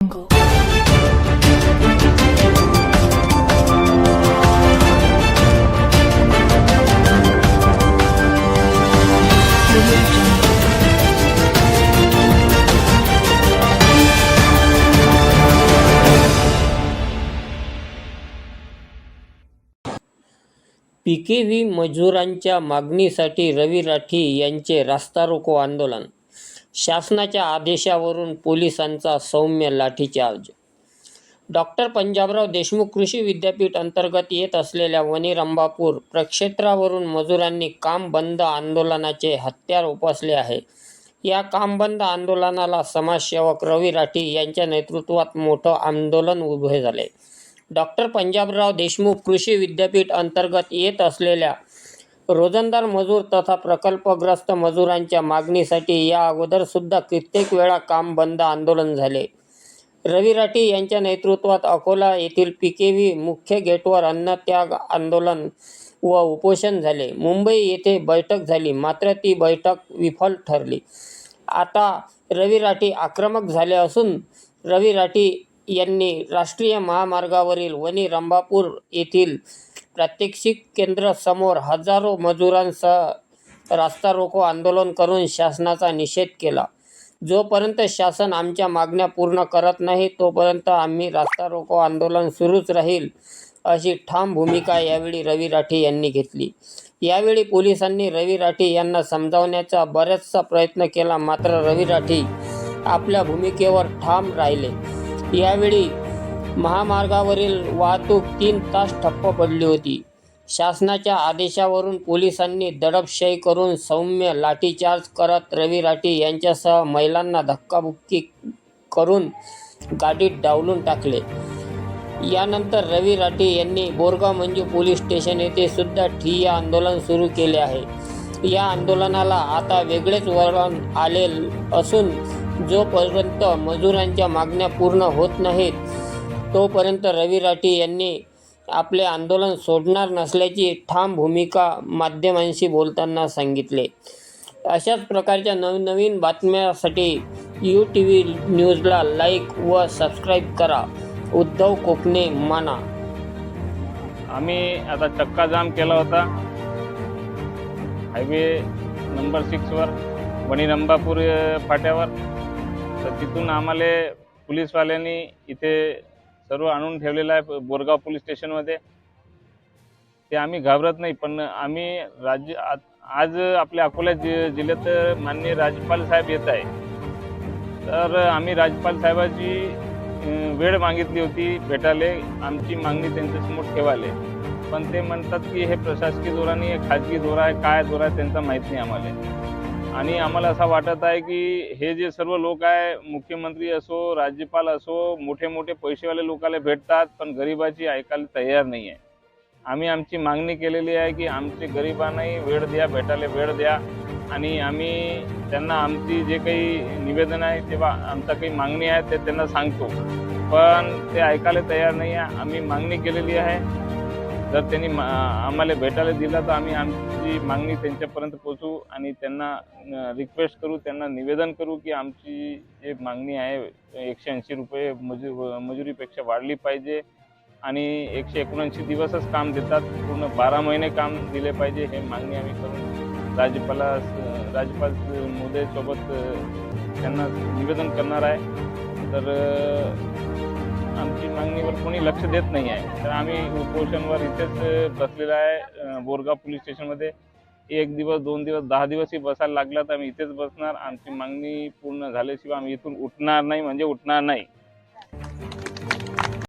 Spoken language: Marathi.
jungle. Audio पीकेव्ही मजुरांच्या मागणीसाठी रवी राठी यांचे रास्तारोको आंदोलन शासनाच्या आदेशावरून पोलिसांचा सौम्य लाठीचार्ज डॉक्टर पंजाबराव देशमुख कृषी विद्यापीठ अंतर्गत येत असलेल्या वनी रंभापूर प्रक्षेत्रावरून मजुरांनी काम बंद आंदोलनाचे हत्यार उपसले आहे. या काम बंद आंदोलनाला समाजसेवक रवी राठी यांच्या नेतृत्वात मोठं आंदोलन उभे झाले. डॉक्टर पंजाबराव देशमुख कृषी विद्यापीठ अंतर्गत येत असलेल्या रोजंदार मजूर तथा प्रकल्पग्रस्त मजुरांच्या मागणीसाठी या अगोदर सुद्धा कित्येक वेळा काम बंद आंदोलन झाले. रवी राठी यांच्या नेतृत्वात अकोला येथील पीकेव्ही मुख्य गेटवर अन्नत्याग आंदोलन व उपोषण झाले. मुंबई येथे बैठक झाली. मात्र ती बैठक विफल ठरली. आता रवी राठी आक्रमक झाले असून रवी राठी यांनी राष्ट्रीय महामार्गावरील वणी रंभापूर येथील प्रात्यक्षिक केंद्र समोर हजारो मजुरांसह रास्ता रोको आंदोलन करून शासनाचा निषेध केला. जोपर्यंत शासन आमच्या मागण्या पूर्ण करत नाही तोपर्यंत आम्ही रास्ता रोको आंदोलन सुरूच राहील अशी ठाम भूमिका यावेळी रवी राठी यांनी घेतली. यावेळी पोलिसांनी रवी राठी यांना समजावण्याचा बराचसा प्रयत्न केला मात्र रवी राठी आपल्या भूमिकेवर ठाम राहिले. यावेळी महामार्गावरील वाहतूक तीन तास ठप्प पडली होती. शासनाच्या आदेशावरून पोलिसांनी दडपशाही करून सौम्य लाठीचार्ज करत रवी राठी यांच्यासह महिलांना धक्काबुक्की करून गाडीत डावलून टाकले. यानंतर रवी राठी यांनी बोरगाव मंजू पोलीस स्टेशन येथे सुद्धा ठिय्या आंदोलन सुरू केले आहे. या आंदोलनाला आता वेगळेच वळण आले असून जोपर्यंत मजुरांच्या मागण्या पूर्ण होत नाहीत तोपर्यंत रवी राठी यांनी आपले आंदोलन सोडणार नसल्याची ठाम भूमिका माध्यमांशी बोलताना सांगितले. अशाच प्रकारच्या नवनवीन बातम्यासाठी यू टी व्ही न्यूजला लाईक व सबस्क्राईब करा. उद्धव कोकणे माना. आम्ही आता चक्का जाम केला होता. हायवे नंबर सिक्सवर वणी रंभापूर फाट्यावर. तर तिथून आम्हाला पोलीसवाल्यांनी इथे सर्व आणून ठेवलेलं आहे बोरगाव पोलीस स्टेशनमध्ये. ते आम्ही घाबरत नाही पण आम्ही राज्य आज आपल्या अकोला जि जिल्ह्यात माननीय राज्यपाल साहेब येत आहे. तर आम्ही राज्यपाल साहेबाची वेळ मागितली होती भेटाले आमची मागणी त्यांच्यासमोर ठेवाले पण ते म्हणतात की हे प्रशासकीय धोरण आहे खाजगी धोरा आहे काय धोरा आहे त्यांचा माहीत नाही आम्हाला. आणि आम्हाला असं वाटत आहे की हे जे सर्व लोक आहे मुख्यमंत्री असो राज्यपाल असो मोठे मोठे पैसेवाले लोकाला भेटतात पण गरिबाची ऐकायला तयार नाही आहे आम्ही आमची मागणी केलेली आहे की आमचे गरिबांनाही वेळ द्या भेटायला वेळ द्या. आणि आम्ही त्यांना आमची जे काही निवेदन आहे तेव्हा आमचा काही मागणी आहे ते त्यांना सांगतो. पण ते ऐकायला तयार नाही आहे आम्ही मागणी केलेली आहे जर त्यांनी मा- आम्हाला भेटायला दिला तर आम्ही आमची मागणी त्यांच्यापर्यंत पोचवू आणि त्यांना रिक्वेस्ट करू त्यांना निवेदन करू की आमची जे मागणी आहे एकशे ऐंशी रुपये मजूर मजुरीपेक्षा वाढली पाहिजे आणि एकशे एकोणऐंशी दिवसच काम देतात पूर्ण बारा महिने काम दिले पाहिजे हे मागणी आम्ही करून राज्यपाला राज्यपाल मोदयसोबत त्यांना निवेदन करणार आहे. तर मागणीवर कोणी लक्ष देत नाही आहे. तर आम्ही उपोषणवर इथेच बसलेला आहे. बोरगाव पोलीस स्टेशनमध्ये एक दिवस दोन दिवस दहा दिवसही बसायला लागला तर आम्ही इथेच बसणार. आमची मागणी पूर्ण झाल्याशिवाय आम्ही इथून उठणार नाही म्हणजे उठणार नाही.